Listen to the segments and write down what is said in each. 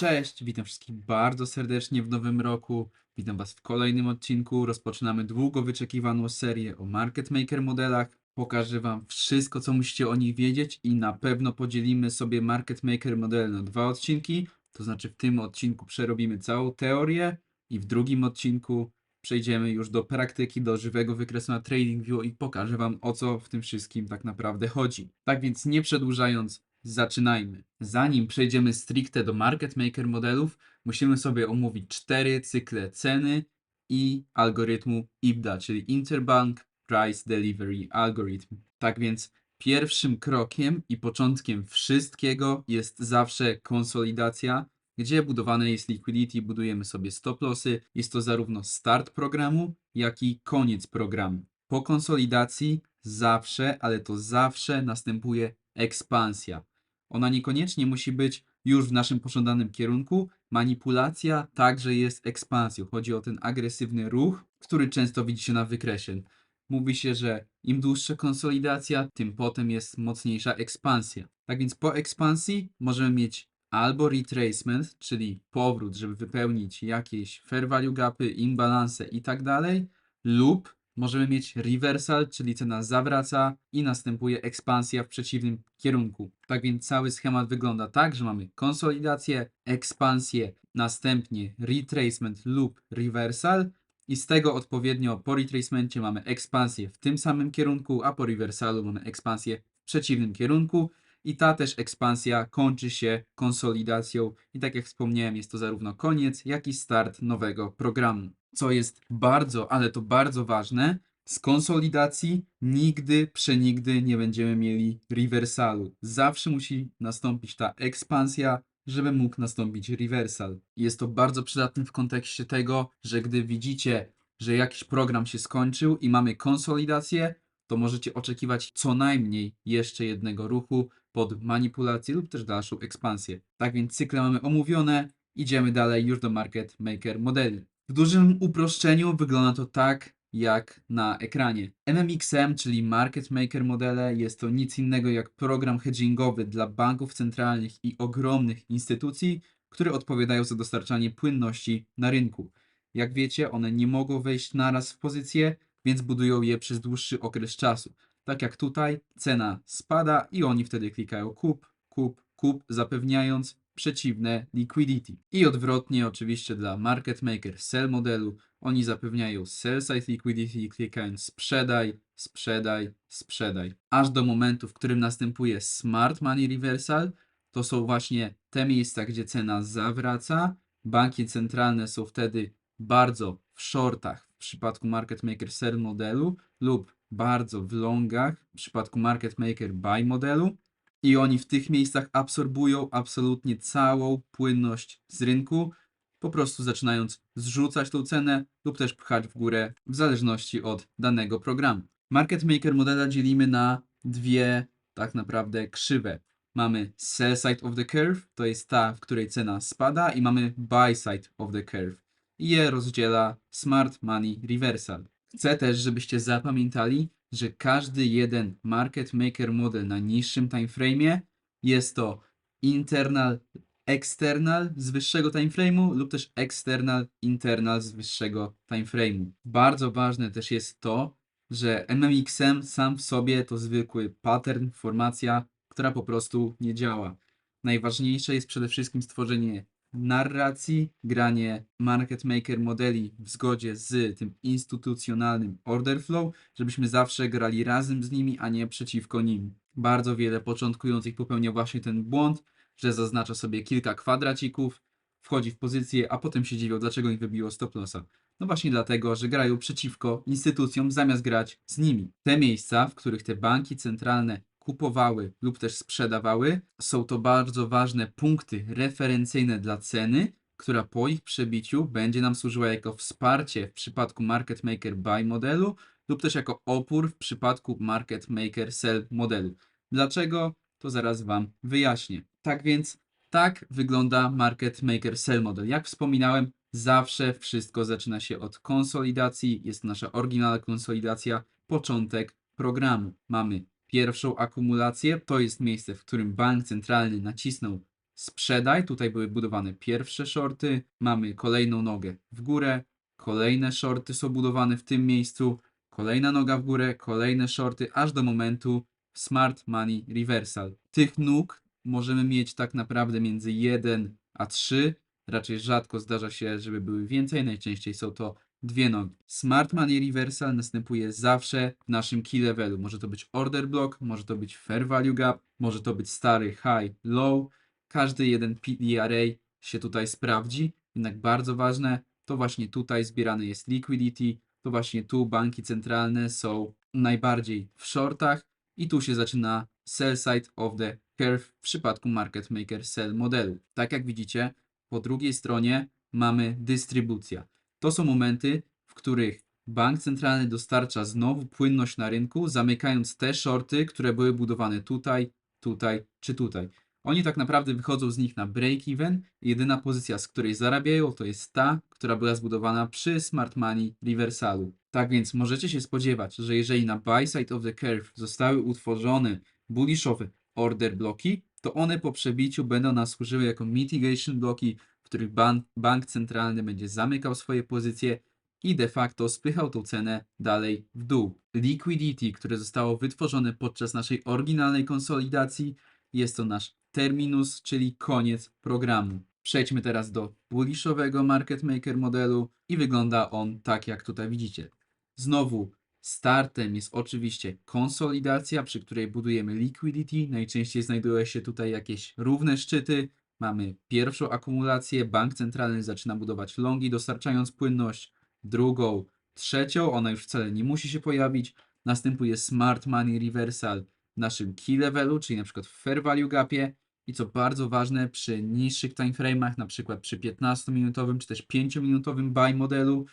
Cześć, witam wszystkich bardzo serdecznie w nowym roku. Witam Was w kolejnym odcinku. Rozpoczynamy długo wyczekiwaną serię o market maker modelach. Pokażę Wam wszystko, co musicie o nich wiedzieć i na pewno podzielimy sobie market maker model na dwa odcinki. To znaczy w tym odcinku przerobimy całą teorię i w drugim odcinku przejdziemy już do praktyki, do żywego wykresu na TradingView i pokażę Wam o co w tym wszystkim tak naprawdę chodzi. Tak więc nie przedłużając, zaczynajmy. Zanim przejdziemy stricte do market maker modelów, musimy sobie omówić cztery cykle ceny i algorytmu IBDA, czyli Interbank Price Delivery Algorithm. Tak więc pierwszym krokiem i początkiem wszystkiego jest zawsze konsolidacja, gdzie budowane jest liquidity, budujemy sobie stop lossy. Jest to zarówno start programu, jak i koniec programu. Po konsolidacji zawsze, ale to zawsze następuje ekspansja. Ona niekoniecznie musi być już w naszym pożądanym kierunku. Manipulacja także jest ekspansją. Chodzi o ten agresywny ruch, który często widzi się na wykresie. Mówi się, że im dłuższa konsolidacja, tym potem jest mocniejsza ekspansja. Tak więc po ekspansji możemy mieć albo retracement, czyli powrót, żeby wypełnić jakieś fair value gapy, imbalanse i tak lub możemy mieć reversal, czyli cena zawraca i następuje ekspansja w przeciwnym kierunku. Tak więc cały schemat wygląda tak, że mamy konsolidację, ekspansję, następnie retracement lub reversal i z tego odpowiednio po retracemencie mamy ekspansję w tym samym kierunku, a po reversalu mamy ekspansję w przeciwnym kierunku. I ta też ekspansja kończy się konsolidacją. I tak jak wspomniałem, jest to zarówno koniec, jak i start nowego programu. Co jest bardzo, ale to bardzo ważne, z konsolidacji nigdy, przenigdy nie będziemy mieli rewersalu. Zawsze musi nastąpić ta ekspansja, żeby mógł nastąpić reversal. Jest to bardzo przydatne w kontekście tego, że gdy widzicie, że jakiś program się skończył i mamy konsolidację, to możecie oczekiwać co najmniej jeszcze jednego ruchu pod manipulację lub też dalszą ekspansję. Tak więc cykle mamy omówione, idziemy dalej już do market maker modeli. W dużym uproszczeniu wygląda to tak, jak na ekranie. MMXM, czyli Market Maker Modele, jest to nic innego jak program hedgingowy dla banków centralnych i ogromnych instytucji, które odpowiadają za dostarczanie płynności na rynku. Jak wiecie, one nie mogą wejść naraz w pozycję, więc budują je przez dłuższy okres czasu. Tak jak tutaj, cena spada i oni wtedy klikają kup, kup, kup, zapewniając przeciwne liquidity. I odwrotnie oczywiście dla market maker sell modelu, oni zapewniają sell side liquidity klikając sprzedaj, sprzedaj, sprzedaj. Aż do momentu, w którym następuje smart money reversal, to są właśnie te miejsca, gdzie cena zawraca. Banki centralne są wtedy bardzo w shortach w przypadku market maker sell modelu lub bardzo w longach w przypadku market maker buy modelu i oni w tych miejscach absorbują absolutnie całą płynność z rynku, po prostu zaczynając zrzucać tą cenę lub też pchać w górę w zależności od danego programu. Market maker modela dzielimy na dwie tak naprawdę krzywe. Mamy sell side of the curve, to jest ta, w której cena spada i mamy buy side of the curve. I je rozdziela smart money reversal. Chcę też, żebyście zapamiętali, że każdy jeden market maker model na niższym timeframe'ie jest to internal, external z wyższego timeframe'u lub też external, internal z wyższego timeframe'u. Bardzo ważne też jest to, że MMXM sam w sobie to zwykły pattern, formacja, która po prostu nie działa. Najważniejsze jest przede wszystkim stworzenie narracji, granie market maker modeli w zgodzie z tym instytucjonalnym order flow, żebyśmy zawsze grali razem z nimi, a nie przeciwko nim. Bardzo wiele początkujących popełnia właśnie ten błąd, że zaznacza sobie kilka kwadracików, wchodzi w pozycję, a potem się dziwią, dlaczego ich wybiło stop lossa. No właśnie dlatego, że grają przeciwko instytucjom zamiast grać z nimi. Te miejsca, w których te banki centralne kupowały lub też sprzedawały, są to bardzo ważne punkty referencyjne dla ceny, która po ich przebiciu będzie nam służyła jako wsparcie w przypadku market maker buy modelu lub też jako opór w przypadku market maker sell modelu. Dlaczego? To zaraz Wam wyjaśnię. Tak więc, tak wygląda market maker sell model. Jak wspominałem, zawsze wszystko zaczyna się od konsolidacji. Jest nasza oryginalna konsolidacja, początek programu. Mamy pierwszą akumulację, to jest miejsce, w którym bank centralny nacisnął sprzedaj, tutaj były budowane pierwsze shorty, mamy kolejną nogę w górę, kolejne shorty są budowane w tym miejscu, kolejna noga w górę, kolejne shorty, aż do momentu Smart Money Reversal. Tych nóg możemy mieć tak naprawdę między 1 a 3. Raczej rzadko zdarza się, żeby były więcej. Najczęściej są to dwie nogi. Smart Money Reversal następuje zawsze w naszym key levelu. Może to być order block, może to być fair value gap, może to być stary high, low. Każdy jeden PDRA się tutaj sprawdzi. Jednak bardzo ważne, to właśnie tutaj zbierane jest liquidity, to właśnie tu banki centralne są najbardziej w shortach i tu się zaczyna sell side of the curve w przypadku market maker sell modelu. Tak jak widzicie, po drugiej stronie mamy dystrybucja. To są momenty, w których bank centralny dostarcza znowu płynność na rynku, zamykając te shorty, które były budowane tutaj, tutaj czy tutaj. Oni tak naprawdę wychodzą z nich na break-even. Jedyna pozycja, z której zarabiają, to jest ta, która była zbudowana przy Smart Money Reversalu. Tak więc możecie się spodziewać, że jeżeli na buy side of the curve zostały utworzone bullishowe order bloki, to one po przebiciu będą nam służyły jako mitigation bloki, których bank, bank centralny będzie zamykał swoje pozycje i de facto spychał tą cenę dalej w dół. Liquidity, które zostało wytworzone podczas naszej oryginalnej konsolidacji, jest to nasz terminus, czyli koniec programu. Przejdźmy teraz do bullishowego market maker modelu i wygląda on tak jak tutaj widzicie. Znowu startem jest oczywiście konsolidacja, przy której budujemy liquidity. Najczęściej znajdują się tutaj jakieś równe szczyty. Mamy pierwszą akumulację, bank centralny zaczyna budować longi, dostarczając płynność. Drugą, trzecią, ona już wcale nie musi się pojawić. Następuje smart money reversal w naszym key levelu, czyli na przykład w fair value gapie. I co bardzo ważne, przy niższych timeframe'ach, na przykład przy 15-minutowym czy też 5-minutowym buy modelu,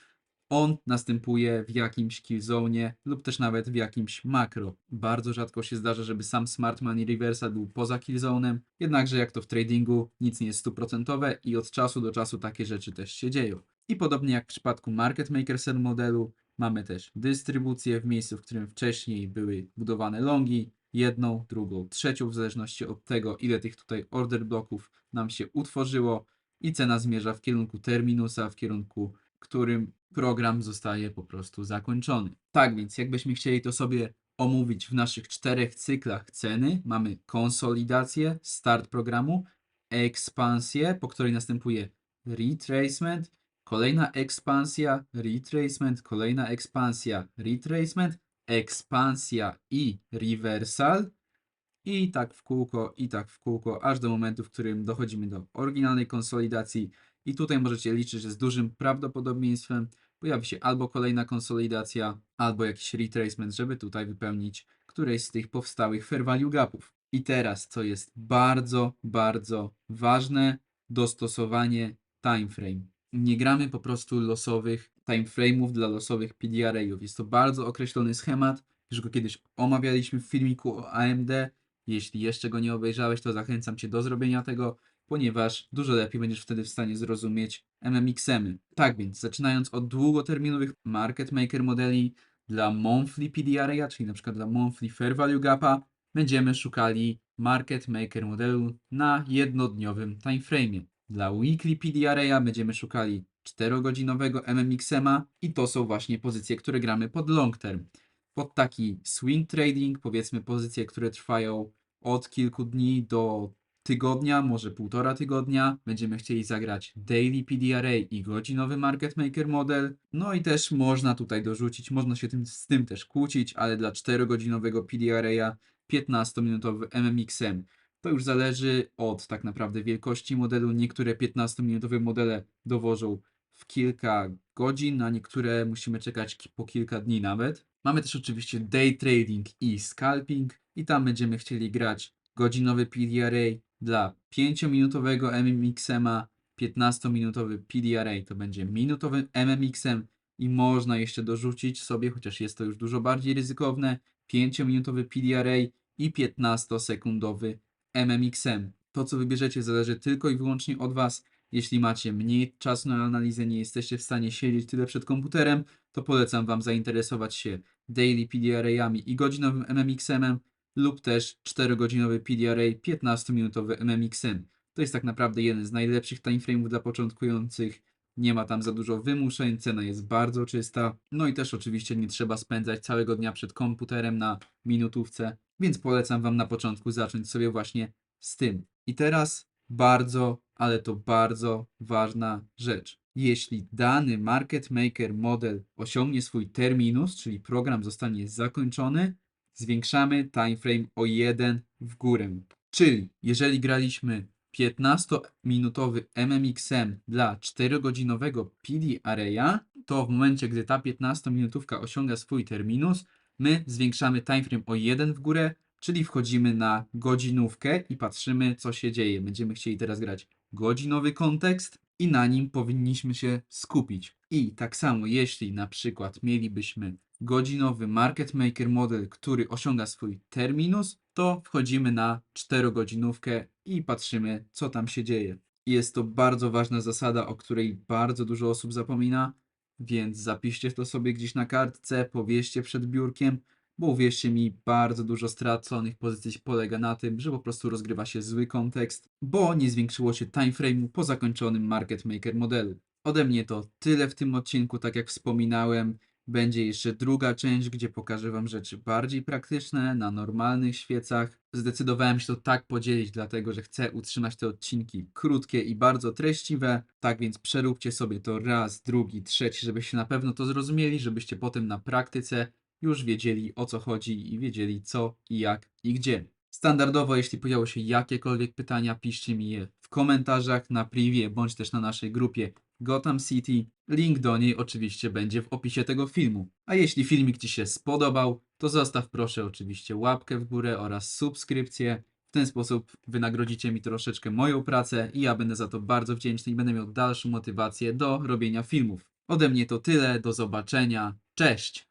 on następuje w jakimś killzone lub też nawet w jakimś makro. Bardzo rzadko się zdarza, żeby sam Smart Money Reversal był poza killzone'em, jednakże jak to w tradingu, nic nie jest stuprocentowe i od czasu do czasu takie rzeczy też się dzieją. I podobnie jak w przypadku Market Maker Sell modelu, mamy też dystrybucję w miejscu, w którym wcześniej były budowane longi, jedną, drugą, trzecią, w zależności od tego, ile tych tutaj order bloków nam się utworzyło i cena zmierza w kierunku terminusa, w kierunku którym program zostaje po prostu zakończony. Tak więc, jakbyśmy chcieli to sobie omówić w naszych czterech cyklach ceny, mamy konsolidację, start programu, ekspansję, po której następuje retracement, kolejna ekspansja, retracement, kolejna ekspansja, retracement, ekspansja i reversal. I tak w kółko, i tak w kółko, aż do momentu, w którym dochodzimy do oryginalnej konsolidacji. I tutaj możecie liczyć, że z dużym prawdopodobieństwem pojawi się albo kolejna konsolidacja, albo jakiś retracement, żeby tutaj wypełnić któreś z tych powstałych fair value gapów. I teraz, co jest bardzo, bardzo ważne, dostosowanie timeframe. Nie gramy po prostu losowych timeframe'ów dla losowych PDRA-ów. Jest to bardzo określony schemat, już go kiedyś omawialiśmy w filmiku o AMD. Jeśli jeszcze go nie obejrzałeś, to zachęcam Cię do zrobienia tego, ponieważ dużo lepiej będziesz wtedy w stanie zrozumieć MMXM-y. Tak więc, zaczynając od długoterminowych market maker modeli dla monthly PDRA, czyli na przykład dla monthly fair value gapa, będziemy szukali market maker modelu na jednodniowym timeframe'ie. Dla weekly PDRA będziemy szukali 4-godzinowego MMXM-a i to są właśnie pozycje, które gramy pod long term. Pod taki swing trading, powiedzmy pozycje, które trwają od kilku dni do tygodnia, może półtora tygodnia. Będziemy chcieli zagrać daily PDRA i godzinowy market maker model. No i też można tutaj dorzucić, można się tym, z tym też kłócić, ale dla 4-godzinowego PDRA 15-minutowy MMXM. To już zależy od tak naprawdę wielkości modelu. Niektóre 15-minutowe modele dowożą w kilka godzin, na niektóre musimy czekać po kilka dni nawet. Mamy też oczywiście day trading i scalping i tam będziemy chcieli grać godzinowy PDRA dla 5-minutowego MMXM-a, 15-minutowy PDRA to będzie minutowy MMXM i można jeszcze dorzucić sobie, chociaż jest to już dużo bardziej ryzykowne, 5-minutowy PDRA i 15-sekundowy MMXM. To, co wybierzecie, zależy tylko i wyłącznie od Was. Jeśli macie mniej czasu na analizę, nie jesteście w stanie siedzieć tyle przed komputerem, to polecam Wam zainteresować się daily PDRA-ami i godzinowym MMXM-em lub też 4-godzinowy PDRA, 15-minutowy MMXM. To jest tak naprawdę jeden z najlepszych timeframe'ów dla początkujących. Nie ma tam za dużo wymuszeń, cena jest bardzo czysta. No i też oczywiście nie trzeba spędzać całego dnia przed komputerem na minutówce, więc polecam Wam na początku zacząć sobie właśnie z tym. I teraz bardzo, ale to bardzo ważna rzecz. Jeśli dany market maker model osiągnie swój terminus, czyli program zostanie zakończony, zwiększamy timeframe o jeden w górę. Czyli jeżeli graliśmy 15-minutowy MMXM dla 4-godzinowego PD Arraya, to w momencie, gdy ta 15-minutówka osiąga swój terminus, my zwiększamy timeframe o jeden w górę, czyli wchodzimy na godzinówkę i patrzymy, co się dzieje. Będziemy chcieli teraz grać godzinowy kontekst i na nim powinniśmy się skupić. I tak samo, jeśli na przykład mielibyśmy godzinowy market maker model, który osiąga swój terminus, to wchodzimy na 4-godzinówkę i patrzymy, co tam się dzieje. Jest to bardzo ważna zasada, o której bardzo dużo osób zapomina, więc zapiszcie to sobie gdzieś na kartce, powieście przed biurkiem, bo uwierzcie mi, bardzo dużo straconych pozycji polega na tym, że po prostu rozgrywa się zły kontekst, bo nie zwiększyło się timeframe'u po zakończonym market maker modelu. Ode mnie to tyle w tym odcinku, tak jak wspominałem. Będzie jeszcze druga część, gdzie pokażę Wam rzeczy bardziej praktyczne na normalnych świecach. Zdecydowałem się to tak podzielić, dlatego że chcę utrzymać te odcinki krótkie i bardzo treściwe. Tak więc przeróbcie sobie to raz, drugi, trzeci, żebyście na pewno to zrozumieli, żebyście potem na praktyce już wiedzieli o co chodzi i wiedzieli co i jak i gdzie. Standardowo, jeśli pojawią się jakiekolwiek pytania, piszcie mi je w komentarzach na privie bądź też na naszej grupie Gotham City. Link do niej oczywiście będzie w opisie tego filmu. A jeśli filmik Ci się spodobał, to zostaw proszę oczywiście łapkę w górę oraz subskrypcję. W ten sposób wynagrodzicie mi troszeczkę moją pracę i ja będę za to bardzo wdzięczny i będę miał dalszą motywację do robienia filmów. Ode mnie to tyle, do zobaczenia, cześć!